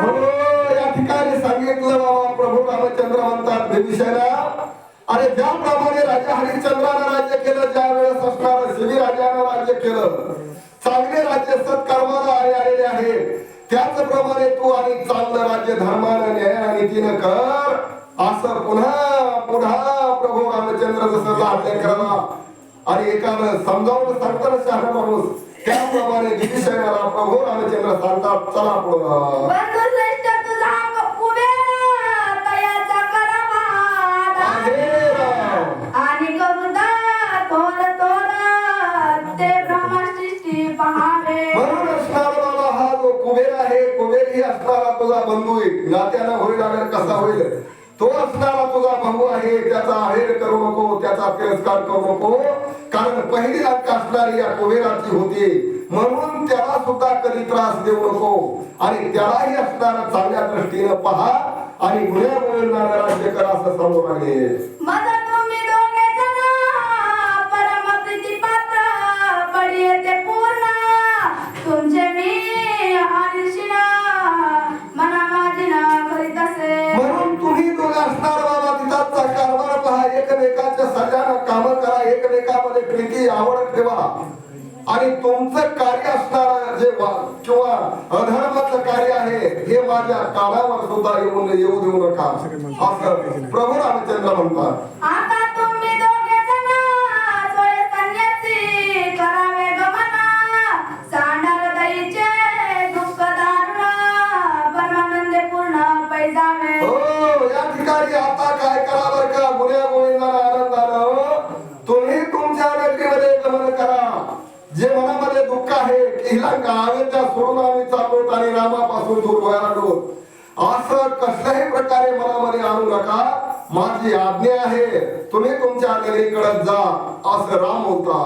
हो, सांगितलं बाबा प्रभू रामचंद्र म्हणतात बिभीषणा आणि ज्याप्रमाणे राजा हरिश्चंद्रानं राज्य केलं ज्या वेळेस असणार शिवी राजानं राज्य केलं चांगले राज्य सत्कर्माला आलेले आहे. त्याचप्रमाणे तू आणि चांगलं राज्य धर्मानं न्याय नीतीनं कर. असं पुन्हा पुन्हा प्रभू रामचंद्र जसं राज्य करावा आणि एकानं समजावून सांगताना शहाणा माणूस. त्याप्रमाणे विभीषणाला प्रभू रामचंद्र सांगतात चला पुढं. कुबेर आहे. असणारा हा कुबेर ही तुझा बंधू नात्यानं होईल कसा होईल? तो असणारा तुझा भाऊ आहे त्याचा आहेर करू नको त्याचा तिरस्कार करू नको. कारण पहिली अंक असणारी या कुबेराची होती. म्हणून त्याला सुद्धा कधी त्रास देऊ नको. आणि त्यालाही असणारा चांगल्या दृष्टीनं पहा. आणि गुन्ह्यामुळे राज्य करा असं सांगू लागले एकमेकामध्ये प्रीती आवड ठेवा आणि तुमचं कार्य असणार जे किंवा अधर्माचं कार्य आहे हे माझ्या काळावर सुद्धा येऊन येऊ देऊ नका. असं प्रभू रामचंद्र म्हणतात. जे मनामध्ये दुःख आहे हिला हिला गावेच्या सोडून आम्ही चालवत आणि रामापासून दूर व्हायला लागलो असं कसल्याही प्रकारे मनामध्ये आणू नका. माझी आज्ञा आहे तुम्ही तुमच्या आज्ञेकडे जा असं राम होता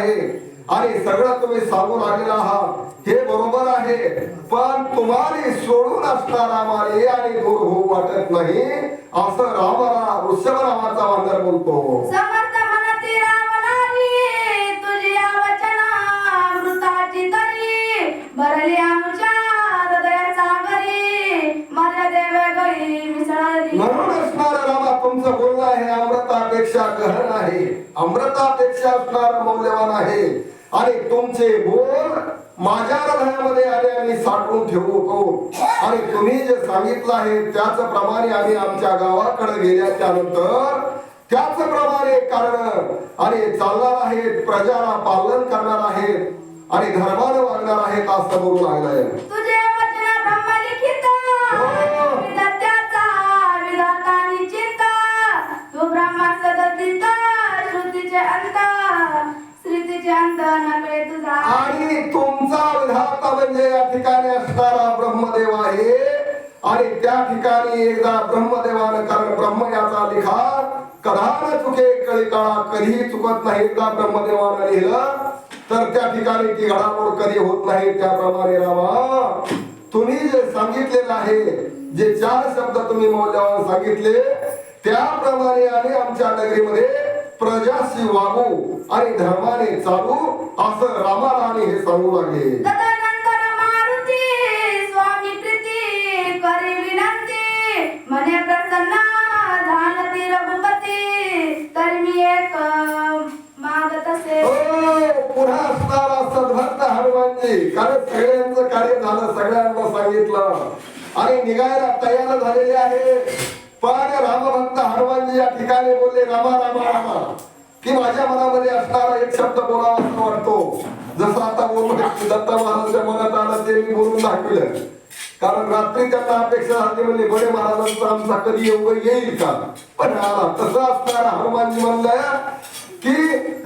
आहे. आणि सगळं तुम्ही सांगू लागलेला आहात. हे बरोबर आहे. पण तुम्हाला सोडून असणार आम्हाला आणि दूर होऊ वाटत नाही. असं रामाला वृषभ नावाचा वांदर बोलतो. अमृतापेक्षा असणार मौल्यवान आहे. आणि तुमचे बोल माझ्या हृदयामध्ये आले आणि साठवून ठेवतो आणि तुम्ही जे सांगितलं आहे त्याच प्रमाणे आम्ही आमच्या गावाकडे गेल्याच्यानंतर त्याचप्रमाणे कारण आणि चालणार आहेत प्रजाला पालन करणार आहेत आणि धर्माने वागणार आहेत असं बोलू लागलाय. आणि तुमचा विधाता म्हणजे या ठिकाणी असणारा ब्रह्मदेव आहे. आणि त्या ठिकाणी एकदा ब्रह्मदेवानं कारण ब्रह्म याचा लिखा कधा न चुके कळी काळा कधीही चुकत नाही. एकदा ब्रह्मदेवानं लिहिलं तर त्या ठिकाणी ती घडामोड कधी होत नाही? त्याप्रमाणे रामा तुम्ही जे सांगितलेलं आहे जे चार शब्द तुम्ही मौल्यवान सांगितले त्याप्रमाणे आम्ही आमच्या नगरीमध्ये प्रजाशी वागू आणि धर्माने चालू असं रामाला आणि हे सांगू लागले. प्रसन्न झालं ती रघुपती तर मी एक मागत असे. हो, पुन्हा असणारा सद्भक्त हनुमानजी कारण सगळ्यांचं कार्य झालं सगळ्यांना सांगितलं. आणि निघायला तयार झालेले आहे. पण रामभक्त हनुमानजी ठिकाणी बोलले रामा रामा रामा. की माझ्या मनामध्ये असणारा एक शब्द बोलावा असं वाटतो. जसं आता बोलून दत्त महाराजांच्या मनात आलं ते मी बोलून दाखवलं. कारण रात्री त्यांना अपेक्षा झाली म्हणजे बडे महाराजांचा आमचा कधी योग येईल का? पण आला तसं असणारा हनुमानजी म्हणलं की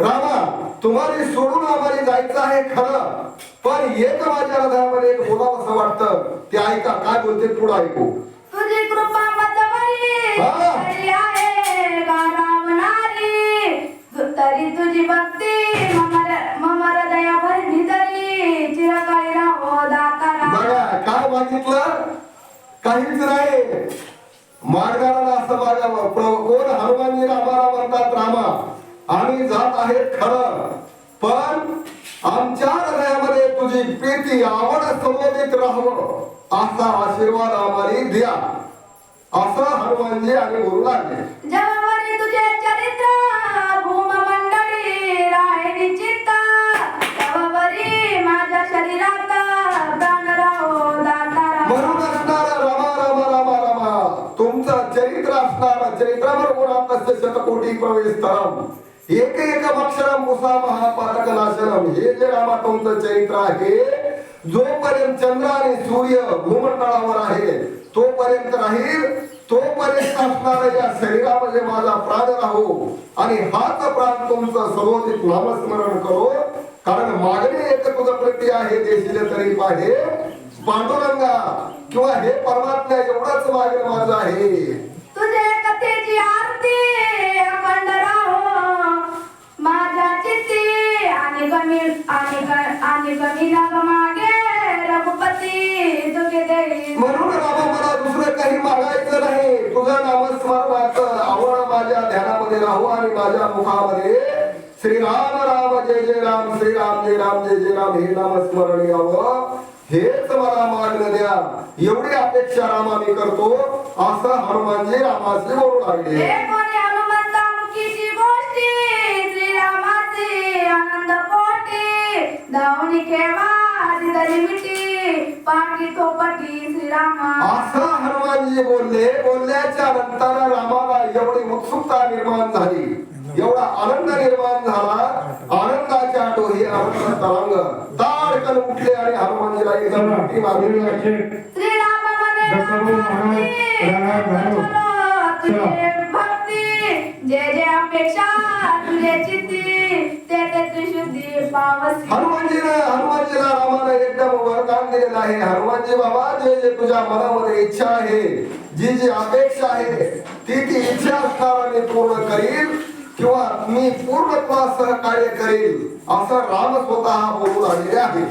रामा तुम्हाला सोडून आम्हाला जायचं आहे खरं पण एक माझ्या हृदयामध्ये एक बोलावं असं वाटतं. ते ऐका काय बोलते पुढं ऐकू. तुझी कृपा हा. मार्गाला असं बघावं प्र- कोण हनुमानजी रामाला म्हणतात रामा आम्ही जात आहेत खरं पण आमच्या हृदयामध्ये तुझी प्रीती आवड संबंधित राहावं असा आशीर्वाद आम्हाला द्या. असं हनुमानजी आणि गुरु लागले. तुझे चरित्र. चरित्र असणार चरित्रावर శతకోటి शतकोटी ఏక ఏక అక్షరం एक अक्षरम నాశనం हे जे रामा चरित्र आहे जोपर्यंत चंद्र आणि सूर्य भूमंडळावर आहे तोपर्यंत राहील तोपर्यंत असणाऱ्या या शरीरामध्ये माझा प्राण राहू आणि हाच प्राण तुमचं नामस्मरण करो कारण मागणी एक तुझं प्रती आहे देशील तरी पाहे पांडुरंगा किंवा हे परमात्मा एवढाच मागणं माझं आहे म्हणून रामा मला दुसरं काही मागायचं नाही. तुझं नामस्मरणाचं आवड माझ्या ध्यानामध्ये राहू आणि माझ्या मुखामध्ये. श्रीराम राम जय जय राम श्रीराम जय राम जय जय राम. हे नामस्मरण यावं हेच मला मागणं द्या. एवढी अपेक्षा रामा मी करतो. असं हनुमानजी रामाशी बोलू लागले धावणी खेळवा तरी मिठी? पाठी थोपटी श्रीरामा. असं हनुमानजी बोलले बोलल्याच्या नंतर रामाला एवढी उत्सुकता निर्माण झाली. एवढा आनंद निर्माण झाला. आनंदाच्या डोही आनंद तरंग. ताडकन उठले आणि हनुमानजीला एकदम मिठी मारली श्रीराम म्हणे भक्ती जे जे अपेक्षा तुझे चित्ती. ते ते हनुमानजीला रामानं एकदम वरदान दिलेलं आहे. हनुमानजी बाबा जे जे तुझ्या मनामध्ये इच्छा आहे जी जी अपेक्षा आहे ती ती इच्छा असणारा मी पूर्ण करील किंवा मी पूर्णत्वासह कार्य करेल असं राम स्वतः बोलून आलेले आहे.